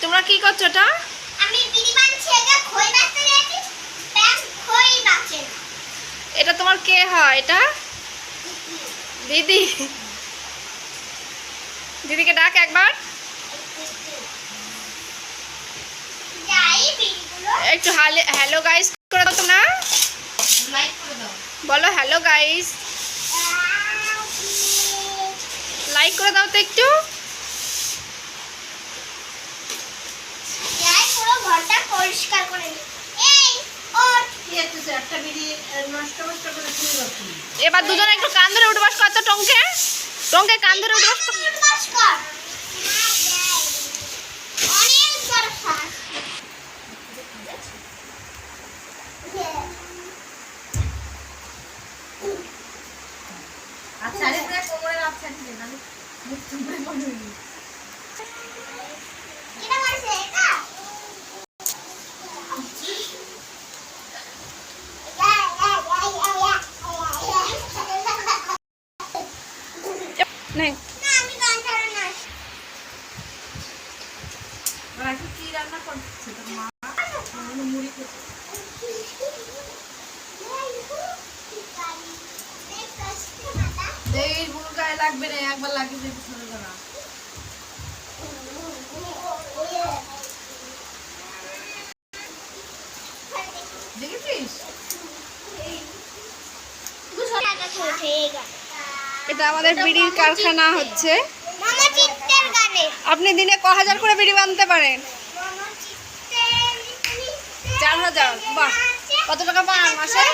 তোমরা কি করছ ওটা এটা তোমার কে হয়? এটা? দিদি। দিদিকে ডাক একবার। একটু হ্যালো গাইস করে দাও না বলো হ্যালো গাইস লাইক করে দাও তো একটু। যাই পুরো ঘরটা পরিষ্কার করে নি এই ওর কি হচ্ছে একটা বিড়ি আহ, নষ্ট নষ্ট করে শুয়ে যাচ্ছি এবার দুজনে একটু কান ধরে উঠে বাস কর তো টঙ্কে। টঙ্কে কান ধরে উঠে বাস কর। আচ্ছা আরে পুরো কোমরের ঠিক আমি মুখ চুপড়ে পড়ে এটা মারছে এটা? নে। না আমি গান ছাড়া না। রাখি কি রান্না করছে? মা মুড়ি খেতে। লাগবে না একবার লাগিয়ে দিতে যাবে দেখেছিস? এটা আমাদের বিড়ির কারখানা হচ্ছে। আপনি দিনে ক হাজার করে বিড়ি বানতে পারেন। চার হাজার বাহ কত টাকা পান মাসে?